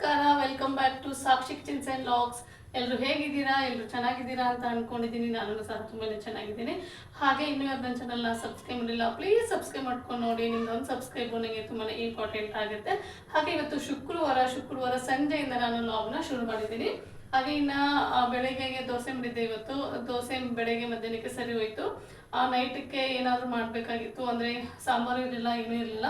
ನಮಸ್ಕಾರ welcome back to Sakshi kitchens and logs ಎಲ್ಲರೂ ಹೇಗಿದ್ದೀರಾ? ಎಲ್ಲರೂ ಚೆನ್ನಾಗಿದ್ದೀರಾ ಅಂತ ಅಂದ್ಕೊಂಡಿದ್ದೀನಿ ನಾನು ಸಹ ತುಂಬಾ ಚೆನ್ನಾಗಿದ್ದೀನಿ. ಹಾಗೆ ಇನ್ನೂ ಯಾರು ನನ್ನ ಚಾನಲ್ನ ಸಬ್ಸ್ಕ್ರೈಬ್ ಮಾಡಿಲ್ಲ ಪ್ಲೀಸ್ ಸಬ್ಸ್ಕ್ರೈಬ್ ಮಾಡ್ಕೊಂಡು ನೋಡಿ. ನಿಮ್ದೊಂದು ಸಬ್ಸ್ಕ್ರೈಬ್ ನನಗೆ ತುಂಬಾ ಇಂಪಾರ್ಟೆಂಟ್ ಆಗುತ್ತೆ. ಹಾಗೆ ಇವತ್ತು ಶುಕ್ರವಾರ ಶುಕ್ರವಾರ ಸಂಜೆಯಿಂದ ನಾನು ಲಾಗ್ನ ಶುರು ಮಾಡಿದ್ದೀನಿ. ಹಾಗೆ ಇನ್ನ ಬೆಳಗ್ಗೆಗೆ ದೋಸೆ ಮಾಡಿದ್ದೆ ಇವತ್ತು. ದೋಸೆ ಬೆಳಗ್ಗೆ ಮಧ್ಯಾಹ್ನಕ್ಕೆ ಸರಿ ಹೋಯ್ತು. ಆ ನೈಟಕ್ಕೆ ಏನಾದರೂ ಮಾಡಬೇಕಾಗಿತ್ತು. ಅಂದರೆ ಸಾಂಬಾರು ಇರಲಿಲ್ಲ, ಏನೂ ಇರಲಿಲ್ಲ.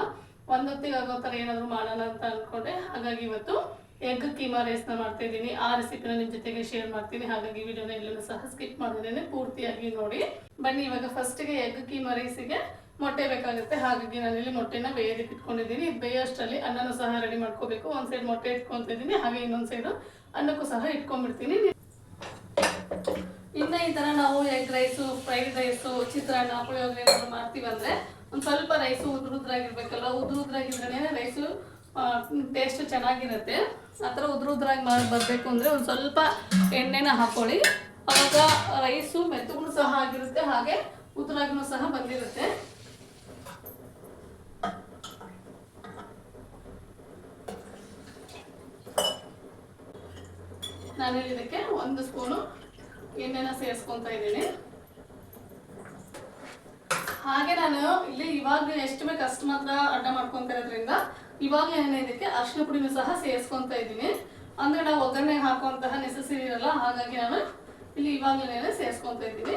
ಒಂದೊತ್ತಿಗೆ ಆಗೋ ಥರ ಏನಾದರೂ ಮಾಡೋಣ ಅಂತ ಅಂದ್ಕೊಂಡೆ ಹಾಗಾಗಿ ಇವತ್ತು ಎಗ್ ಕೀಮಾ ರೈಸ್ನ ಮಾಡ್ತಾ ಇದ್ದೀನಿ ಆ ರೆಸಿಪಿನ ನಿಮ್ಮ ಜೊತೆಗೆ ಶೇರ್ ಮಾಡ್ತೀನಿ. ಹಾಗಾಗಿ ವಿಡಿಯೋನ ಎಲ್ಲೂ ಸಹ ಸ್ಕಿಪ್ ಮಾಡಿದ್ರೆ ಪೂರ್ತಿಯಾಗಿ ನೋಡಿ. ಬನ್ನಿ, ಇವಾಗ ಫಸ್ಟಿಗೆ ಎಗ್ ಕೀಮಾ ರೈಸಿಗೆ ಮೊಟ್ಟೆ ಬೇಕಾಗುತ್ತೆ. ಹಾಗಾಗಿ ನಾನಿಲ್ಲಿ ಮೊಟ್ಟೆನ ಬೇಯೋದಕ್ಕೆ ಇಟ್ಕೊಂಡಿದ್ದೀನಿ. ಬೇಯೋಷ್ಟರಲ್ಲಿ ಅನ್ನನೂ ಸಹ ರೆಡಿ ಮಾಡ್ಕೋಬೇಕು. ಒಂದು ಸೈಡ್ ಮೊಟ್ಟೆ ಇಟ್ಕೊತಿದ್ದೀನಿ. ಹಾಗೆ ಇನ್ನೊಂದು ಸೈಡು ಅನ್ನಕ್ಕೂ ಸಹ ಇಟ್ಕೊಂಡ್ಬಿಡ್ತೀನಿ. ಇನ್ನ ಈ ತರ ನಾವು egg rice fried rice chitranna, puliyogare ಏನಾದ್ರು ಮಾಡ್ತೀವಿ ಅಂದ್ರೆ ಒಂದ್ ಸ್ವಲ್ಪ ರೈಸು ಉದ್ರ ಉದ್ರಾಗಿರ್ಬೇಕಲ್ಲ ಉದ್ರ ಉದ್ರಾಗಿದ್ರೆ ರೈಸು ಟೇಸ್ಟ್ ಚೆನ್ನಾಗಿರುತ್ತೆ. ಆ ಥರ ಉದ್ರ ಉದ್ರಾಗಿ ಮಾಡಿ ಬರಬೇಕು ಅಂದ್ರೆ ಒಂದು ಸ್ವಲ್ಪ ಎಣ್ಣೆನ ಹಾಕೊಳ್ಳಿ. ಅವಾಗ ರೈಸು ಮೆತ್ತಗೂ ಸಹ ಆಗಿರುತ್ತೆ. ಹಾಗೆ ಉದ್ರಾಗೂ ಸಹ ಬಂದಿರುತ್ತೆ. ನಾನು ಇದಕ್ಕೆ ಒಂದು ಸ್ಪೂನು ಎಣ್ಣೆನ ಸೇರಿಸ್ಕೊತ ಇದ್ದೀನಿ. ಹಾಗೆ ನಾನು ಇಲ್ಲಿ ಇವಾಗ ಎಷ್ಟು ಬೇಕು ಅಷ್ಟು ಮಾತ್ರ ಅಡ್ಡ ಮಾಡ್ಕೊಂತ ಇವಾಗ ನಾನು ಇದಕ್ಕೆ? ಅರಿಶಿನ ಪುಡಿನೂ ಸಹ ಸೇರಿಸ್ಕೊಂತ ಇದ್ದೀನಿ. ಅಂದ್ರೆ ನಾವು ಒಗ್ಗರಣೆ ಹಾಕುವಂತಹ ನೆಸೆಸರಿ ಇರಲ್ಲ, ಹಾಗಾಗಿ ನಾನು ಇಲ್ಲಿ ಇವಾಗಲೇ ಸೇರಿಸ್ಕೊಂತ ಇದ್ದೀನಿ.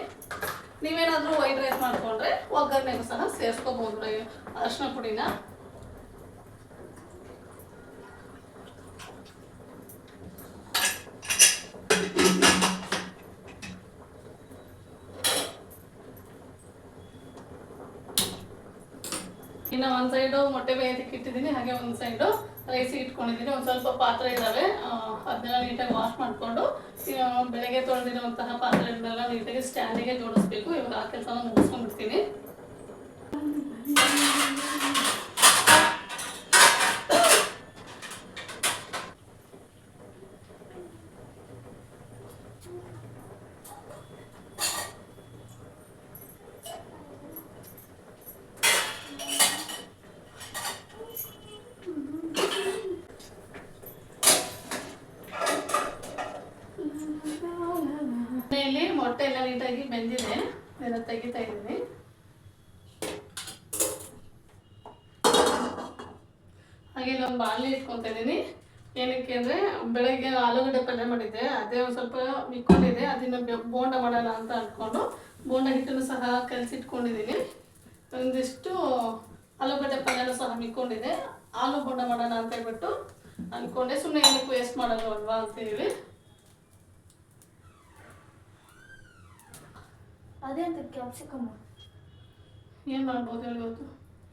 ನೀವೇನಾದ್ರೂ ವೈಟ್ ರೈಸ್ ಮಾಡ್ಕೊಂಡ್ರೆ ಒಗ್ಗರಣೆಗೂ ಸಹ ಸೇರಿಸ್ಕೋಬಹುದು. ಅರಿಶಿನ ಪುಡಿನ ಇನ್ನು ಒಂದ್ ಸೈಡು ಮೊಟ್ಟೆ ಬೇಯೋದಕ್ಕೆ ಇಟ್ಟಿದ್ದೀನಿ. ಹಾಗೆ ಒಂದು ಸೈಡು ರೈಸ್ ಇಟ್ಕೊಂಡಿದ್ದೀನಿ. ಒಂದು ಸ್ವಲ್ಪ ಪಾತ್ರೆ ಇದ್ದಾವೆ ಅದನ್ನೆಲ್ಲ ನೀಟಾಗಿ ವಾಶ್ ಮಾಡಿಕೊಂಡು ಬೆಳಗ್ಗೆ ತೊಳೆದಿರುವಂತಹ ಪಾತ್ರೆಗಳನ್ನೆಲ್ಲ ನೀಟಾಗಿ ಸ್ಟ್ಯಾಂಡಿಗೆ ಜೋಡಿಸ್ಬೇಕು. ಇವಾಗ ಆ ಕೆಲಸನ ಮುಗಿಸ್ಕೊಂಡ್ಬಿಡ್ತೀನಿ ಇಲ್ಲಿ ಮೊಟ್ಟೆ ಎಲ್ಲ ನೀಟಾಗಿ ಇದನ್ನು ತೆಗಿತಾ ಇದ್ದೀನಿ ಹಾಗೆ ಇಲ್ಲೊಂದು ಬಾಣಲಿ ಇಟ್ಕೊತಾ ಇದ್ದೀನಿ ಏನಕ್ಕೆ ಅಂದರೆ, ಬೆಳಗ್ಗೆ ಆಲೂಗಡ್ಡೆ ಪಲ್ಯ ಮಾಡಿದ್ದೆ. ಅದೇ ಒಂದು ಸ್ವಲ್ಪ ಮಿಕ್ಕೊಂಡಿದೆ ಅದನ್ನ ಬೋಂಡ ಮಾಡೋಣ ಅಂತ ಅಂದ್ಕೊಂಡು ಬೋಂಡ ಹಿಟ್ಟನ್ನು ಸಹ ಕಲಸಿಟ್ಕೊಂಡಿದ್ದೀನಿ. ಒಂದಿಷ್ಟು ಆಲೂಗಡ್ಡೆ ಪಲ್ಯನೂ ಸಹ ಮಿಕ್ಕೊಂಡಿದೆ ಆಲೂ ಬೋಂಡ ಮಾಡೋಣ ಅಂತ ಹೇಳ್ಬಿಟ್ಟು ಅಂದ್ಕೊಂಡೆ ಸುಮ್ಮನೆ ಏನಕ್ಕೆ ವೇಸ್ಟ್ ಮಾಡೋದು ಅಲ್ವಾ ಅಂತ ಹೇಳಿ ಅದೇ ಅಂತ ಕ್ಯಾಪ್ಸಿಕಮ್ ಏನು ಮಾಡ್ಬೋದು ಹೇಳಿ ಇವತ್ತು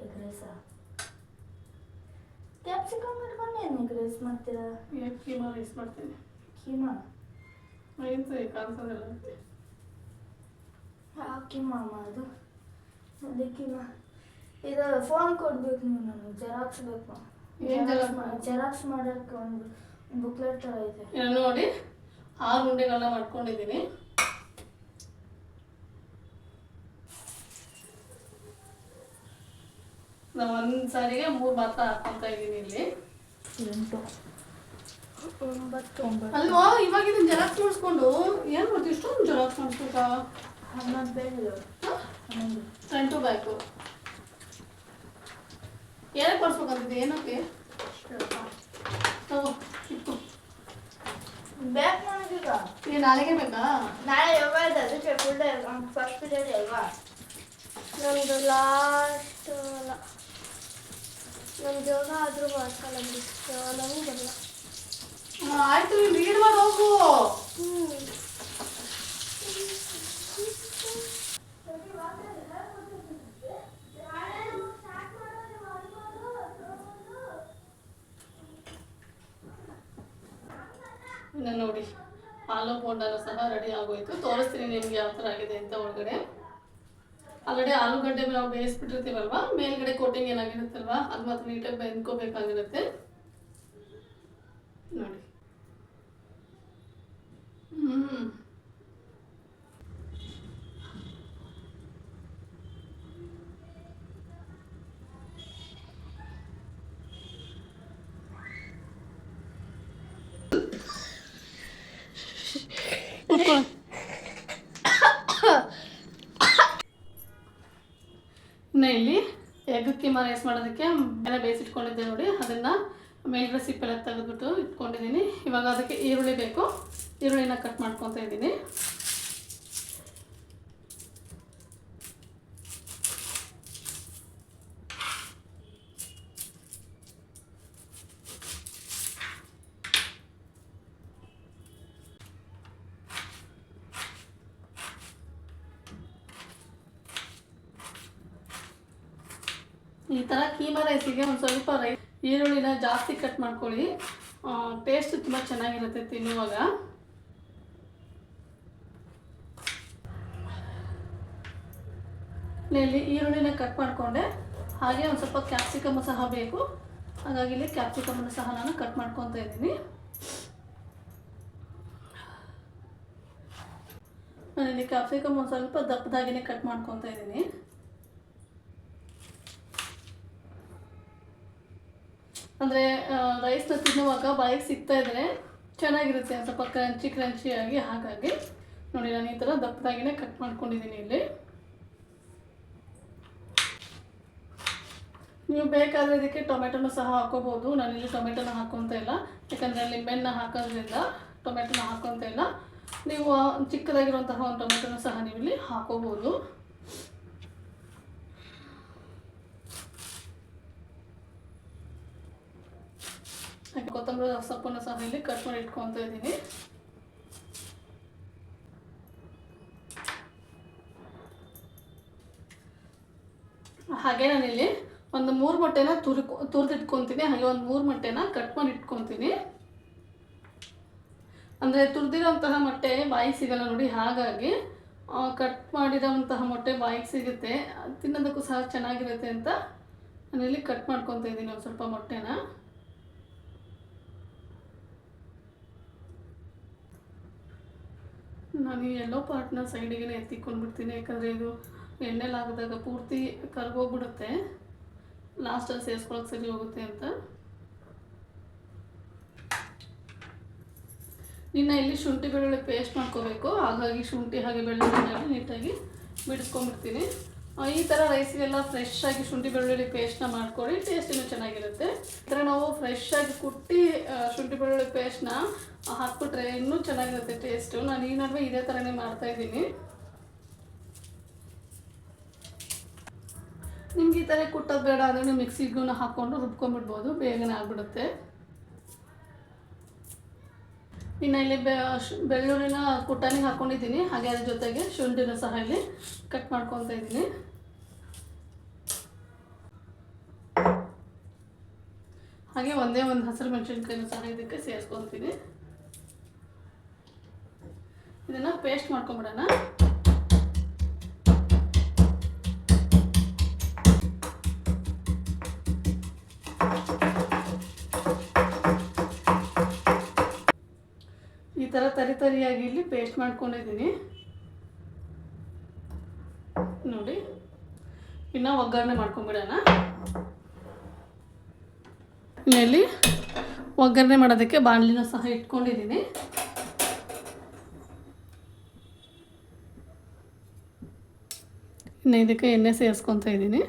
ಎಗ್ ರೈಸ ಕ್ಯಾಪ್ಸಿಕಮ್ ಇಟ್ಕೊಂಡು ಏನು ಎಗ್ ರೈಸ್ ಮಾಡ್ತೀರಾ ಕೀಮಾ ರೈಸ್ ಮಾಡ್ತೀನಿ ಕೀಮಾ? ಏನು ಸರಿ ಕಾಣಿಸೋದಿಲ್ಲ ಯಾವ ಕೀಮಾ ಅಮ್ಮ ಅದು. ಅದೇ ಕೀಮಾ. ಇದು ಫೋನ್ ಕೊಡ್ಬೇಕು ನೀವು ನಾನು ಜೆರಾಕ್ಸ್ ಬೇಕು. ಜೆರಾಕ್ಸ್ ಮಾಡೋಕ್ಕೆ ಒಂದು ಬುಕ್ಲೆಟ್ ಥರ ಇದೆ. ನೋಡಿ ಆ ಉಂಡೆಗಳನ್ನ ಮಾಡ್ಕೊಂಡಿದ್ದೀನಿ. ನಾವು ಒಂದು ಸಾರಿಗೆ ಮೂರು ಭತ್ತ ಹಾಕೊಂತ ಇದ್ದೀನಿ ಇಲ್ಲಿ. ಎಂಟು. ಒಂಬತ್ತು ಒಂಬತ್ತು ಅಲ್ವಾ? ಇವಾಗ ಇದನ್ನ ಜೆರಾಕ್ಸ್ ಮಾಡಿಸ್ಕೊಂಡು ಏನು ಮಾಡ್ತೀವಿ ಇಷ್ಟೊಂದು ಜೆರಾಕ್ಸ್ ಮಾಡಿಸ್ಬೇಕಾ ಹನ್ನೊಂದು ಪೇಜ್ ಹನ್ನೊಂದು. ಫ್ರಂಟು ಬ್ಯಾಕು ಏನಕ್ಕೆ ಮಾಡಿಸ್ಬೇಕಂತಿದ್ದೆ ಏನಕ್ಕೆ? ತಗೋ ಬ್ಯಾಕ್ ಮಾಡೋದೀಗ ನೀನು ನಾಳೆಗೆ ಬೇಕಾ? ನಾಳೆ ಯಾವಾಗ ಇದೆ? ಅದಕ್ಕೆ ಫುಲ್ ಡೇ ಫಸ್ಟ್ ಪೀರಿಯಡ್ ಅಲ್ವಾ? ನಮ್ದು ಲಾಸ್ಟ್ ಅಲ್ಲ. ನಮ್ದು ಯೋಗ ಆದರೂ ಬಿಡಿ ನಮಗೂ ಬರಲ್ಲ. ಆ, ಆಯ್ತು ರೀಡ್ ಮಾಡಿ ಹೋಗು. ನೋಡಿ ಆಲೂ ಪೌಡರ್ ಸಹ ರೆಡಿ ಆಗೋಯ್ತು. ತೋರಿಸ್ತೀನಿ ನಿಮ್ಗೆ ಯಾವ ಥರ ಆಗಿದೆ ಅಂತ ಒಳಗಡೆ. ಆಲ್ರೆಡಿ ಆಲೂಗಡ್ಡೆ ನಾವು ಬೇಯಿಸ್ಬಿಟ್ಟಿರ್ತೀವಲ್ವಾ? ಮೇಲ್ಗಡೆ ಕೋಟಿಂಗ್ ಏನಾಗಿರುತ್ತಲ್ವಾ? ಅದು ಮಾತ್ರ ನೀಟಾಗಿ ಬೆಂದ್ಕೋಬೇಕಾಗಿರುತ್ತೆ. ನೋಡಿ. ಹ್ಮ್. ಇನ್ನು ಇಲ್ಲಿ ಎಗ್ ಕೀಮಾ ರೈಸ್ ಮಾಡೋದಕ್ಕೆ ಎಲ್ಲ ಬೇಯಿಸಿಟ್ಕೊಂಡಿದ್ದೆ ನೋಡಿ. ಅದನ್ನು ಮೇಲ್ಗಡೆ ಸಿಪ್ಪೆಲ್ಲ ತೆಗೆದ್ಬಿಟ್ಟು ಇಟ್ಕೊಂಡಿದ್ದೀನಿ. ಇವಾಗ ಅದಕ್ಕೆ ಈರುಳ್ಳಿ ಬೇಕು. ಈರುಳ್ಳಿನ ಕಟ್ ಮಾಡ್ಕೊತಾ ಇದ್ದೀನಿ ಈ ಥರ ಕೀಮಾ ಒಂದು ಸ್ವಲ್ಪ ರೈ ಈರುಳ್ಳಿನ ಜಾಸ್ತಿ ಕಟ್ ಮಾಡ್ಕೊಳ್ಳಿ. ಟೇಸ್ಟ್ ತುಂಬ ಚೆನ್ನಾಗಿರುತ್ತೆ ತಿನ್ನುವಾಗ. ಇಲ್ಲಿ ಈರುಳ್ಳಿನ ಕಟ್ ಮಾಡಿಕೊಂಡೆ. ಹಾಗೆ ಒಂದು ಸ್ವಲ್ಪ ಕ್ಯಾಪ್ಸಿಕಮ್ ಸಹ ಬೇಕು. ಹಾಗಾಗಿ ಇಲ್ಲಿ ಕ್ಯಾಪ್ಸಿಕಮನ್ನು ಸಹ ನಾನು ಕಟ್ ಮಾಡ್ಕೊತಾ ಇದ್ದೀನಿ. ನಾನಿಲ್ಲಿ ಕ್ಯಾಪ್ಸಿಕಮ್ ಒಂದು ಸ್ವಲ್ಪ ದಪ್ಪದಾಗಿನೇ ಕಟ್ ಮಾಡ್ಕೊತಾ ಇದ್ದೀನಿ. ಅಂದರೆ ರೈಸ್ನ ತಿನ್ನುವಾಗ ಬಾಯಿಗೆ ಸಿಗ್ತಾ ಇದ್ರೆ ಚೆನ್ನಾಗಿರುತ್ತೆ ಸ್ವಲ್ಪ ಕ್ರಂಚಿ ಕ್ರಂಚಿಯಾಗಿ ಹಾಗಾಗಿ ನೋಡಿ ನಾನು ಈ ಥರ ದಪ್ಪದಾಗಿನೇ ಕಟ್ ಮಾಡ್ಕೊಂಡಿದ್ದೀನಿ ಇಲ್ಲಿ. ನೀವು ಬೇಕಾದರೆ ಇದಕ್ಕೆ ಟೊಮೆಟೊನ ಸಹ ಹಾಕೋಬೋದು. ನಾನಿಲ್ಲಿ ಟೊಮೆಟೊನ ಹಾಕೊತ ಇಲ್ಲ. ಯಾಕಂದರೆ ಲಿಂಬೆನ ಹಾಕೋದ್ರಿಂದ ಟೊಮೆಟೊನ ಹಾಕೊತ ಇಲ್ಲ. ನೀವು ಚಿಕ್ಕದಾಗಿರುವಂತಹ ಒಂದು ಟೊಮೆಟೊನ ಸಹ ನೀವು ಇಲ್ಲಿ ಹಾಕೋಬೋದು. ಹಾಗೆ ಕೊತ್ತಂಬರಿ ಸೊಪ್ಪನ್ನು ಸಹ ಇಲ್ಲಿ ಕಟ್ ಮಾಡಿ ಇಟ್ಕೊತಾ ಇದ್ದೀನಿ. ಹಾಗೆ ನಾನಿಲ್ಲಿ ಒಂದು ಮೂರು ಮೊಟ್ಟೆನ ತುರ್ಕೊ, ತುರಿದಿಟ್ಕೊತೀನಿ. ಹಾಗೆ ಒಂದು ಮೂರು ಮೊಟ್ಟೆನ ಕಟ್ ಮಾಡಿ ಇಟ್ಕೊತೀನಿ. ಅಂದರೆ ತುರಿದಿರೋಂತಹ ಮೊಟ್ಟೆ ಬಾಯಿಗೆ ಸಿಗಲ್ಲ ನೋಡಿ, ಹಾಗಾಗಿ ಕಟ್ ಮಾಡಿರೋಂತಹ ಮೊಟ್ಟೆ ಬಾಯಿಗೆ ಸಿಗುತ್ತೆ. ತಿನ್ನೋದಕ್ಕೂ ಸಹ ಚೆನ್ನಾಗಿರುತ್ತೆ ಅಂತ ನಾನಿಲ್ಲಿ ಕಟ್ ಮಾಡ್ಕೊತಾ ಇದ್ದೀನಿ ಒಂದು ಸ್ವಲ್ಪ ಮೊಟ್ಟೆನ. ನಾನು ಈ ಎಲ್ಲೋ ಪಾರ್ಟ್ನ ಸೈಡಿಗೆ ಎತ್ತಿಕೊಂಡ್ಬಿಡ್ತೀನಿ. ಯಾಕಂದರೆ ಇದು ಎಣ್ಣೆಲಾಗದಾಗ ಪೂರ್ತಿ ಕರ್ಗೋಗ್ಬಿಡುತ್ತೆ. ಲಾಸ್ಟಲ್ಲಿ ಸೇರಿಸ್ಕೊಳಕ್ಕೆ ಸರಿ ಹೋಗುತ್ತೆ ಅಂತ. ಇನ್ನು ಇಲ್ಲಿ ಶುಂಠಿ ಬೆಳ್ಳುಳ್ಳಿ ಪೇಸ್ಟ್ ಮಾಡ್ಕೋಬೇಕು. ಹಾಗಾಗಿ ಶುಂಠಿ ಹಾಗೆ ಬೆಳ್ಳುಳ್ಳಿ ನೀಟಾಗಿ ಬಿಡಿಸ್ಕೊಂಡ್ಬಿಡ್ತೀನಿ. ಈ ಥರ ರೈಸ್ಗೆಲ್ಲ ಫ್ರೆಶ್ ಆಗಿ ಶುಂಠಿ ಬೆಳ್ಳುಳ್ಳಿ ಪೇಸ್ಟ್ನ ಮಾಡ್ಕೊಳ್ಳಿ ಟೇಸ್ಟಿನೂ ಚೆನ್ನಾಗಿರುತ್ತೆ. ಈ ಥರ ನಾವು ಫ್ರೆಶ್ ಆಗಿ ಕುಟ್ಟಿ ಶುಂಠಿ ಬೆಳ್ಳುಳ್ಳಿ ಪೇಸ್ಟ್ನ ಹಾಕ್ಬಿಟ್ರೆ ಇನ್ನೂ ಚೆನ್ನಾಗಿರುತ್ತೆ ಟೇಸ್ಟು ನಾನು ಈ ನಡುವೆ ಇದೇ ಥರನೇ ಮಾಡ್ತಾ ಇದ್ದೀನಿ. ನಿಮ್ಗೆ ಈ ಥರ ಕುಟ್ಟೋದು ಬೇಡ ಅಂದರೆ ನೀವು ಮಿಕ್ಸಿಗೂ ಹಾಕ್ಕೊಂಡು ರುಬ್ಕೊಂಡ್ಬಿಡ್ಬೋದು, ಬೇಗನೆ ಆಗ್ಬಿಡುತ್ತೆ. ಇನ್ನು ಇಲ್ಲಿ ಬೆ ಬೆಳ್ಳುಳ್ಳಿನ ಕುಟ್ಟಾನಿಗೆ ಹಾಕ್ಕೊಂಡಿದ್ದೀನಿ ಹಾಗೆ ಅದ್ರ ಜೊತೆಗೆ ಶುಂಠಿನ ಸಹ ಇಲ್ಲಿ ಕಟ್ ಮಾಡ್ಕೊತಾ ಇದ್ದೀನಿ. ಹಾಗೆ ಒಂದೇ ಒಂದು ಹಸಿರು ಮೆಣಸಿನ್ಕಾಯಿನ ಸಹ ಇದಕ್ಕೆ ಸೇರಿಸ್ಕೊತೀನಿ ಇದನ್ನು ಪೇಸ್ಟ್ ಮಾಡ್ಕೊಂಬಿಡೋಣ. ಈ ಥರ ತರಿ ತರಿಯಾಗಿ ಇಲ್ಲಿ ಪೇಸ್ಟ್ ಮಾಡ್ಕೊಂಡಿದ್ದೀನಿ. ನೋಡಿ, ಇನ್ನು ಒಗ್ಗರಣೆ ಮಾಡ್ಕೊಂಬಿಡೋಣ. ಇಲ್ಲಿ ಒಗ್ಗರಣೆ ಮಾಡೋದಕ್ಕೆ ಬಾಣಲಿನ ಸಹ ಇಟ್ಕೊಂಡಿದ್ದೀನಿ. ಇನ್ನು ಇದಕ್ಕೆ ಎಣ್ಣೆ ಸೇರಿಸ್ಕೊತಾ ಇದ್ದೀನಿ.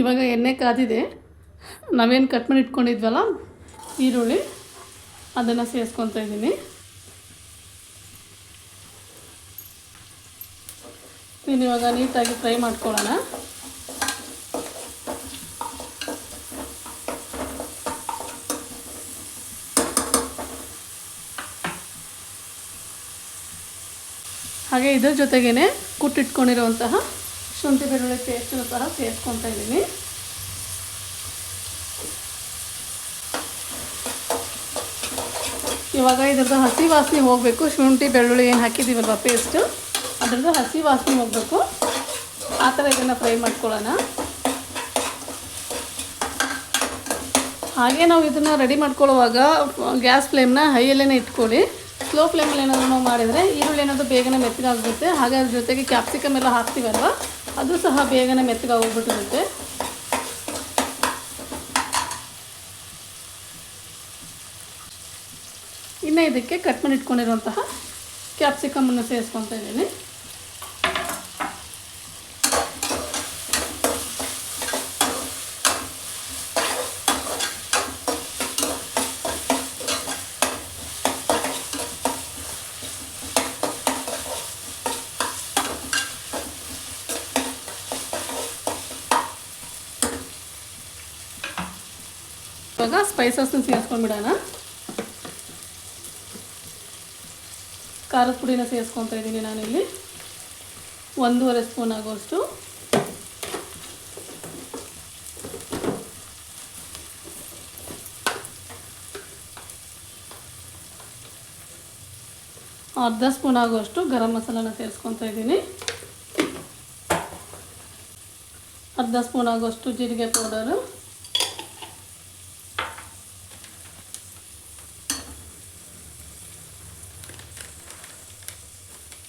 ಇವಾಗ ಎಣ್ಣೆ ಕಾದಿದೆ. ನಾವೇನು ಕಟ್ ಮಾಡಿ ಇಟ್ಕೊಂಡಿದ್ವಲ್ಲ, ಈರುಳ್ಳಿ, ಅದನ್ನು ಸೇರಿಸ್ಕೊತಾ ಇದ್ದೀನಿ. ಇವಾಗ ನೀಟಾಗಿ ಫ್ರೈ ಮಾಡ್ಕೊಳ್ಳೋಣ. ಹಾಗೆ ಇದ್ರ ಜೊತೆಗೇ ಕುಟ್ಟಿಟ್ಕೊಂಡಿರುವಂತಹ ಶುಂಠಿ ಬೆಳ್ಳುಳ್ಳಿ ಪೇಸ್ಟನ್ನು ಸಹ ಸೇರಿಸ್ಕೊತಾ ಇದ್ದೀನಿ. ಇವಾಗ ಇದ್ರದ್ದು ಹಸಿ ವಾಸನೆ ಹೋಗಬೇಕು. ಶುಂಠಿ, ಬೆಳ್ಳುಳ್ಳಿ ಏನು ಹಾಕಿದ್ದೀವಲ್ವ ಪೇಸ್ಟು ಅದ್ರದ್ದು ಹಸಿ ವಾಸನೆ ಹೋಗಬೇಕು. ಆ ಥರ ಇದನ್ನು ಫ್ರೈ ಮಾಡ್ಕೊಳ್ಳೋಣ. ಹಾಗೆ ನಾವು ಇದನ್ನು ರೆಡಿ ಮಾಡ್ಕೊಳ್ಳುವಾಗ, ಗ್ಯಾಸ್ ಫ್ಲೇಮ್ನ ಹೈಯಲ್ಲೇ ಇಟ್ಕೊಳ್ಳಿ. ಸ್ಲೋ ಫ್ಲೇಮಲ್ಲಿ ಏನಾದರೂ ನಾವು ಮಾಡಿದರೆ ಈರುಳ್ಳಿ ಏನಾದರೂ ಬೇಗನೆ ಮೆತ್ತಗಾಗ್ಬಿಡುತ್ತೆ. ಹಾಗೆ ಅದ್ರ ಜೊತೆಗೆ ಕ್ಯಾಪ್ಸಿಕಮ್ ಎಲ್ಲ ಹಾಕ್ತೀವಲ್ವ? ಅದು ಸಹ ಬೇಗನೆ ಮೆತ್ತಗಾಗ್ಬಿಟ್ಟಿರುತ್ತೆ. ಇನ್ನು ಇದಕ್ಕೆ ಕಟ್ ಮಾಡಿ ಇಟ್ಕೊಂಡಿರುವಂತಹ ಕ್ಯಾಪ್ಸಿಕಮನ್ನು ಸೇರಿಸ್ಕೊತಾ ಇದ್ದೀನಿ. ಇವಾಗ ಸ್ಪೈಸಸ್ನ ಸೇರಿಸ್ಕೊಂಡ್ಬಿಡೋಣ. ಖಾರದ ಪುಡಿನ ಸೇರಿಸ್ಕೊತಾ ಇದ್ದೀನಿ ನಾನಿಲ್ಲಿ. ಒಂದೂವರೆ ಸ್ಪೂನ್ ಆಗೋಷ್ಟು ಅರ್ಧ ಸ್ಪೂನ್ ಆಗುವಷ್ಟು ಗರಂ ಮಸಾಲಾನ ಸೇರಿಸ್ಕೊತಾ ಇದ್ದೀನಿ. ಅರ್ಧ ಸ್ಪೂನ್ ಆಗುವಷ್ಟು ಜೀರಿಗೆ ಪೌಡರು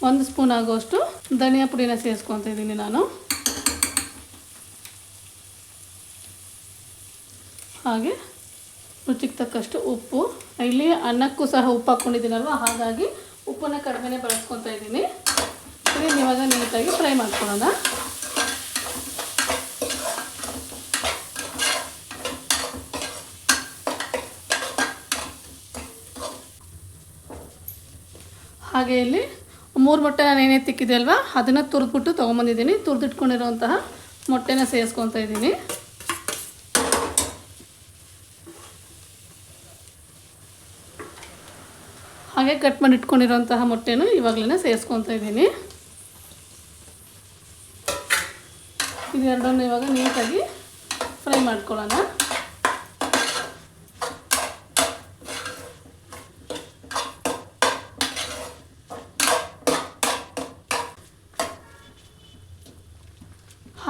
ಒಂದು ಸ್ಪೂನ್ ಆಗೋಷ್ಟು ಧನಿಯಾ ಪುಡಿನ ಸೇರಿಸ್ಕೊತ ಇದ್ದೀನಿ ನಾನು. ಹಾಗೆ ರುಚಿಗೆ ತಕ್ಕಷ್ಟು ಉಪ್ಪು. ಇಲ್ಲಿ ಅನ್ನಕ್ಕೂ ಸಹ ಉಪ್ಪು ಹಾಕ್ಕೊಂಡಿದ್ದೀನಲ್ವ? ಹಾಗಾಗಿ ಉಪ್ಪನ್ನ ಕಡಿಮೆನೇ ಬಳಸ್ಕೊತಾ ಇದ್ದೀನಿ. ಇದನ್ನು ಇವಾಗ ನೀಟಾಗಿ ಫ್ರೈ ಮಾಡ್ಕೊಳ್ಳೋಣ. ಹಾಗೆ ಇಲ್ಲಿ ಮೂರು ಮೊಟ್ಟೆ ನಾನು ಏನೇ ತಿಕ್ಕಿದೆ ಅಲ್ವಾ, ಅದನ್ನು ತುರಿದ್ಬಿಟ್ಟು ತೊಗೊಂಬಂದಿದ್ದೀನಿ. ತುರಿದಿಟ್ಕೊಂಡಿರುವಂತಹ ಮೊಟ್ಟೆನ ಸೇರಿಸ್ಕೊತಾ ಇದ್ದೀನಿ. ಹಾಗೆ ಕಟ್ ಮಾಡಿ ಇಟ್ಕೊಂಡಿರುವಂತಹ ಮೊಟ್ಟೆನೂ ಇವಾಗಲೇ ಸೇರಿಸ್ಕೊತಾ ಇದ್ದೀನಿ. ಇದೆರಡನ್ನು ಇವಾಗ ನೀಟಾಗಿ ಫ್ರೈ ಮಾಡ್ಕೊಳ್ಳೋಣ.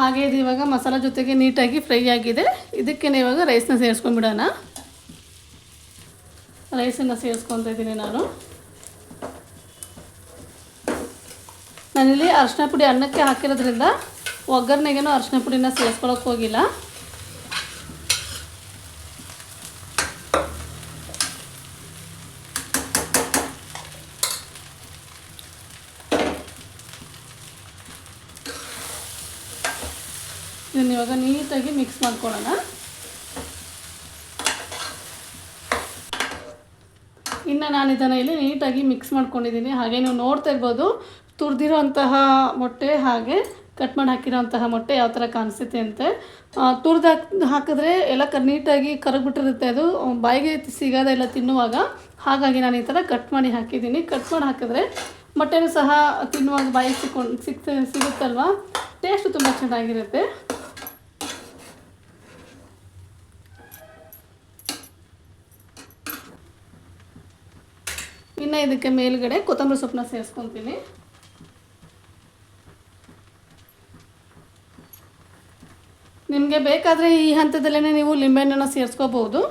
ಹಾಗೆ ಇದು ಇವಾಗ ಮಸಾಲ ಜೊತೆಗೆ ನೀಟಾಗಿ ಫ್ರೈ ಆಗಿದೆ. ಇದಕ್ಕೆ ಇವಾಗ ರೈಸ್ನ ಸೇರಿಸ್ಕೊಂಡ್ಬಿಡೋಣ. ರೈಸನ್ನು ಸೇರಿಸ್ಕೊತಾ ಇದ್ದೀನಿ ನಾನು. ನಾನಿಲ್ಲಿ ಅರಶಿನ ಪುಡಿ ಅನ್ನಕ್ಕೆ ಹಾಕಿರೋದ್ರಿಂದ ಒಗ್ಗರಣೆಗೇನು ಅರಶಿನ ಪುಡಿನ ಸೇರಿಸ್ಕೊಳಕ್ಕೆ ಹೋಗಿಲ್ಲ. ಇದನ್ನ ಇವಾಗ ನೀಟಾಗಿ ಮಿಕ್ಸ್ ಮಾಡ್ಕೊಳ್ಳೋಣ ಇನ್ನು ನಾನು ಇದನ್ನು ಇಲ್ಲಿ ನೀಟಾಗಿ ಮಿಕ್ಸ್ ಮಾಡ್ಕೊಂಡಿದ್ದೀನಿ ಹಾಗೆ ನೀವು ನೋಡ್ತಾ ಇರ್ಬೋದು, ತುರಿದಿರೋಂತಹ ಮೊಟ್ಟೆ ಹಾಗೆ ಕಟ್ ಮಾಡಿ ಹಾಕಿರೋಂತಹ ಮೊಟ್ಟೆ ಯಾವ ಥರ ಕಾಣಿಸುತ್ತೆ ಅಂತೆ. ತುರಿದು ಹಾಕ್, ಹಾಕಿದ್ರೆ ಎಲ್ಲ ಕ, ನೀಟಾಗಿ ಕರಗ್ಬಿಟ್ಟಿರುತ್ತೆ ಅದು. ಬಾಯಿಗೆ ಸಿಗೋದ ಎಲ್ಲ ತಿನ್ನುವಾಗ. ಹಾಗಾಗಿ ನಾನು ಈ ಥರ ಕಟ್ ಮಾಡಿ ಹಾಕಿದ್ದೀನಿ ಕಟ್ ಮಾಡಿ ಹಾಕಿದ್ರೆ ಮೊಟ್ಟೆನೂ ಸಹ ತಿನ್ನುವಾಗ ಬಾಯಿಗೆ ಸಿಕ್ಕೊಂಡು ಸಿಗ್ತ ಸಿಗುತ್ತಲ್ವ? ಟೇಸ್ಟು ತುಂಬ ಚೆನ್ನಾಗಿರುತ್ತೆ. ಇನ್ನು ಇದಕ್ಕೆ ಮೇಲ್ಗಡೆ ಕೊತ್ತಂಬರಿ ಸೊಪ್ಪನ್ನ ಸೇರಿಸ್ಕೊತೀನಿ. ನಿಮಗೆ ಬೇಕಾದರೆ ಈ ಹಂತದಲ್ಲೇ ನೀವು ಲಿಂಬೆಹಣ್ಣನ್ನು ಸೇರಿಸ್ಕೋಬೋದು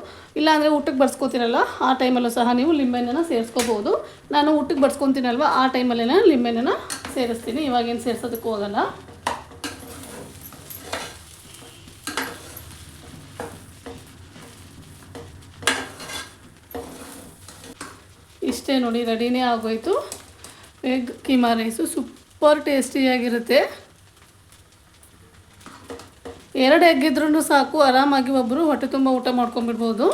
ಇಲ್ಲಾಂದರೆ ಊಟಕ್ಕೆ ಬಡ್ಸ್ಕೊತೀರಲ್ಲ ಆ ಟೈಮಲ್ಲೂ ಸಹ ನೀವು ಲಿಂಬೆಹಣ್ಣನ್ನು ಸೇರಿಸ್ಕೋಬೋದು ನಾನು ಊಟಕ್ಕೆ ಬಡ್ಸ್ಕೊತೀನಲ್ವ ಆ ಟೈಮಲ್ಲೇ ಲಿಂಬೆಹಣ್ಣನ್ನು ಸೇರಿಸ್ತೀನಿ. ಇವಾಗೇನು ಸೇರಿಸೋದಕ್ಕೆ ಹೋಗಲ್ಲ ಇಷ್ಟೇ ನೋಡಿ, ರೆಡಿನೇ ಆಗೋಯ್ತು. ಎಗ್ ಕೀಮಾ ರೈಸು ಸೂಪರ್ ಟೇಸ್ಟಿಯಾಗಿರುತ್ತೆ ಎರಡು ಎಗ್ ಇದ್ರೂ ಸಾಕು, ಆರಾಮಾಗಿ ಒಬ್ಬರು ಹೊಟ್ಟೆ ತುಂಬ ಊಟ ಮಾಡ್ಕೊಂಬಿಡ್ಬೋದು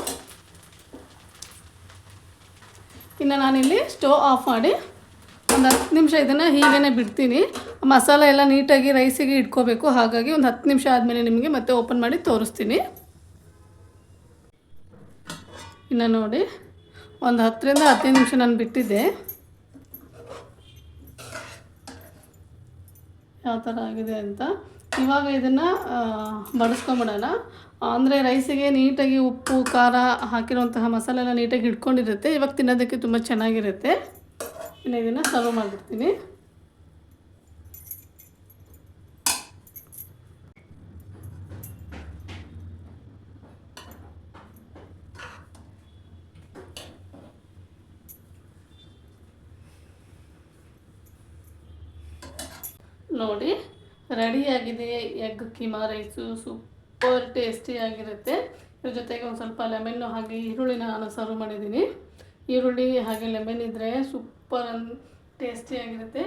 ಇನ್ನು ನಾನಿಲ್ಲಿ ಸ್ಟವ್ ಆಫ್ ಮಾಡಿ ಒಂದು ಹತ್ತು ನಿಮಿಷ ಇದನ್ನು ಹೀಗೇ ಬಿಡ್ತೀನಿ. ಮಸಾಲೆ ಎಲ್ಲ ನೀಟಾಗಿ ರೈಸಿಗೆ ಇಟ್ಕೋಬೇಕು, ಹಾಗಾಗಿ ಒಂದು ಹತ್ತು ನಿಮಿಷ ಆದಮೇಲೆ ನಿಮಗೆ ಮತ್ತೆ ಓಪನ್ ಮಾಡಿ ತೋರಿಸ್ತೀನಿ. ಇನ್ನು ನೋಡಿ. ಒಂದು ಹತ್ತರಿಂದ ಹದಿನೈದು ನಿಮಿಷ ನಾನು ಬಿಟ್ಟಿದ್ದೆ. ಯಾವ ಥರ ಆಗಿದೆ ಅಂತ. ಇವಾಗ ಇದನ್ನು ಬಡಿಸ್ಕೊಂಬಿಡೋಣ. ಅಂದರೆ ರೈಸಿಗೆ ನೀಟಾಗಿ ಉಪ್ಪು, ಖಾರ ಹಾಕಿರುವಂತಹ ಮಸಾಲೆ ಎಲ್ಲ ನೀಟಾಗಿ ಹಿಡ್ಕೊಂಡಿರುತ್ತೆ. ಇವಾಗ ತಿನ್ನೋದಕ್ಕೆ ತುಂಬ ಚೆನ್ನಾಗಿರುತ್ತೆ. ಇನ್ನು ಇದನ್ನು ಸರ್ವ್ ಮಾಡಿಬಿಡ್ತೀನಿ. ನೋಡಿ. ರೆಡಿಯಾಗಿದೆ ಎಗ್ ಕೀಮಾ ರೈಸು ಸೂಪರ್ ಟೇಸ್ಟಿಯಾಗಿರುತ್ತೆ ಇದ್ರ ಜೊತೆಗೆ ಒಂದು ಸ್ವಲ್ಪ ಲೆಮೆನ್ನು ಹಾಗೆ ಈರುಳ್ಳಿನ ನಾನು ಸರ್ವ್ ಮಾಡಿದ್ದೀನಿ. ಈರುಳ್ಳಿ ಹಾಗೆ ಲೆಮೆನ್ ಇದ್ದರೆ ಸೂಪರ್ ಅನ್ ಟೇಸ್ಟಿಯಾಗಿರುತ್ತೆ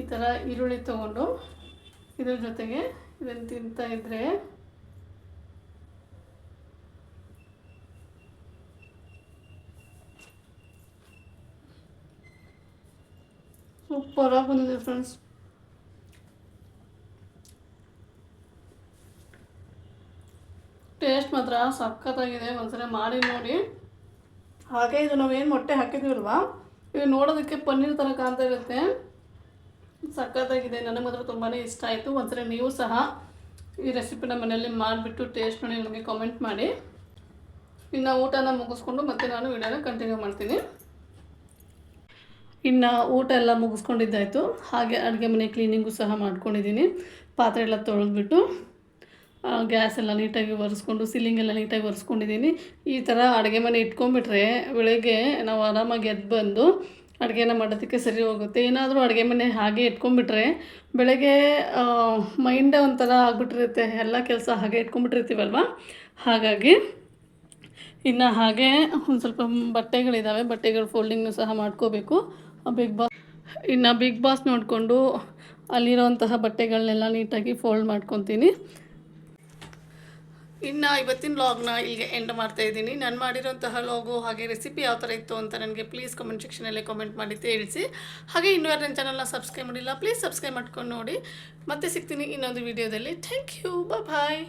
ಈ ಥರ ಈರುಳ್ಳಿ ತೊಗೊಂಡು ಇದ್ರ ಜೊತೆಗೆ ಇದನ್ನು ತಿಂತಾ ಇದ್ದರೆ ಸೂಪರಾಗಿ ಬಂದಿದೆ ಫ್ರೆಂಡ್ಸ್ ಟೇಸ್ಟ್ ಮಾತ್ರ ಸಖತ್ತಾಗಿದೆ ಒಂದ್ಸಲ ಮಾಡಿ ನೋಡಿ. ಹಾಗೆ ಇದು ನಾವೇನು ಮೊಟ್ಟೆ ಹಾಕಿದ್ದೀವಲ್ವಾ? ಇದು ನೋಡೋದಕ್ಕೆ ಪನ್ನೀರ್ ಥರ ಕಾಣ್ತಾ ಇರುತ್ತೆ ಸಖತ್ತಾಗಿದೆ ನನಗೆ ಮಾತ್ರ ತುಂಬಾ ಇಷ್ಟ ಆಯಿತು. ಒಂದ್ಸಲ ನೀವು ಸಹ ಈ ರೆಸಿಪಿನ ಮನೆಯಲ್ಲಿ ಮಾಡಿಬಿಟ್ಟು ಟೇಸ್ಟ್ ಮಾಡಿ ನನಗೆ ಕಾಮೆಂಟ್ ಮಾಡಿ. ಇನ್ನು ಊಟನ ಮುಗಿಸ್ಕೊಂಡು ಮತ್ತೆ ನಾನು ವಿಡಿಯೋನ ಕಂಟಿನ್ಯೂ ಮಾಡ್ತೀನಿ. ಇನ್ನು ಊಟ ಎಲ್ಲ ಮುಗಿಸ್ಕೊಂಡಿದ್ದಾಯಿತು. ಹಾಗೆ ಅಡುಗೆ ಮನೆ ಕ್ಲೀನಿಂಗು ಸಹ ಮಾಡ್ಕೊಂಡಿದ್ದೀನಿ. ಪಾತ್ರೆ ಎಲ್ಲ ತೊಳೆದ್ಬಿಟ್ಟು ಗ್ಯಾಸ್ ಎಲ್ಲ ನೀಟಾಗಿ ಒರೆಸ್ಕೊಂಡು ಸೀಲಿಂಗ್ ಎಲ್ಲ ನೀಟಾಗಿ ಒರೆಸ್ಕೊಂಡಿದ್ದೀನಿ. ಈ ಥರ ಅಡುಗೆ ಮನೆ ಇಟ್ಕೊಂಡ್ಬಿಟ್ರೆ ಬೆಳಗ್ಗೆ ನಾವು ಆರಾಮಾಗಿ ಎದ್ದು ಬಂದು ಅಡುಗೆನ ಮಾಡೋದಕ್ಕೆ ಸರಿ ಹೋಗುತ್ತೆ. ಏನಾದರೂ ಅಡುಗೆ ಮನೆ ಹಾಗೆ ಇಟ್ಕೊಂಡ್ಬಿಟ್ರೆ ಬೆಳಗ್ಗೆ ಮೈಂಡೇ ಒಂಥರ ಆಗ್ಬಿಟ್ಟಿರುತ್ತೆ. ಎಲ್ಲ ಕೆಲಸ ಹಾಗೆ ಇಟ್ಕೊಂಡ್ಬಿಟ್ಟಿರ್ತೀವಲ್ವ? ಹಾಗಾಗಿ ಇನ್ನು ಹಾಗೆ ಒಂದು ಸ್ವಲ್ಪ ಬಟ್ಟೆಗಳಿದ್ದಾವೆ ಬಟ್ಟೆಗಳು ಫೋಲ್ಡಿಂಗ್ನು ಸಹ ಮಾಡ್ಕೋಬೇಕು. ಬಿಗ್ ಬಾಸ್ ಇನ್ನು ಬಿಗ್ ಬಾಸ್ ನೋಡಿಕೊಂಡು ಅಲ್ಲಿರೋಂತಹ ಬಟ್ಟೆಗಳನ್ನೆಲ್ಲ ನೀಟಾಗಿ ಫೋಲ್ಡ್ ಮಾಡ್ಕೊತೀನಿ. ಇನ್ನು ಇವತ್ತಿನ ಲಾಗ್ನ ಇಲ್ಲಿಗೆ ಎಂಡ್ ಮಾಡ್ತಾ ಇದ್ದೀನಿ. ನಾನು ಮಾಡಿರೋಂತಹ ಲಾಗು ಹಾಗೆ ರೆಸಿಪಿ ಯಾವ ಥರ ಇತ್ತು ಅಂತ ನನಗೆ ಪ್ಲೀಸ್ ಕಮೆಂಟ್ ಸೆಕ್ಷನಲ್ಲೇ ಕಮೆಂಟ್ ಮಾಡಿ ತಿಳಿಸಿ. ಹಾಗೆ ಇನ್ನೂ ನನ್ನ ಚಾನಲ್ನ ಸಬ್ಸ್ಕ್ರೈಬ್ ಮಾಡಿಲ್ಲ ಪ್ಲೀಸ್ ಸಬ್ಸ್ಕ್ರೈಬ್ ಮಾಡ್ಕೊಂಡು ನೋಡಿ. ಮತ್ತೆ ಸಿಗ್ತೀನಿ ಇನ್ನೊಂದು ವಿಡಿಯೋದಲ್ಲಿ ಥ್ಯಾಂಕ್ ಯು ಬಾಯ್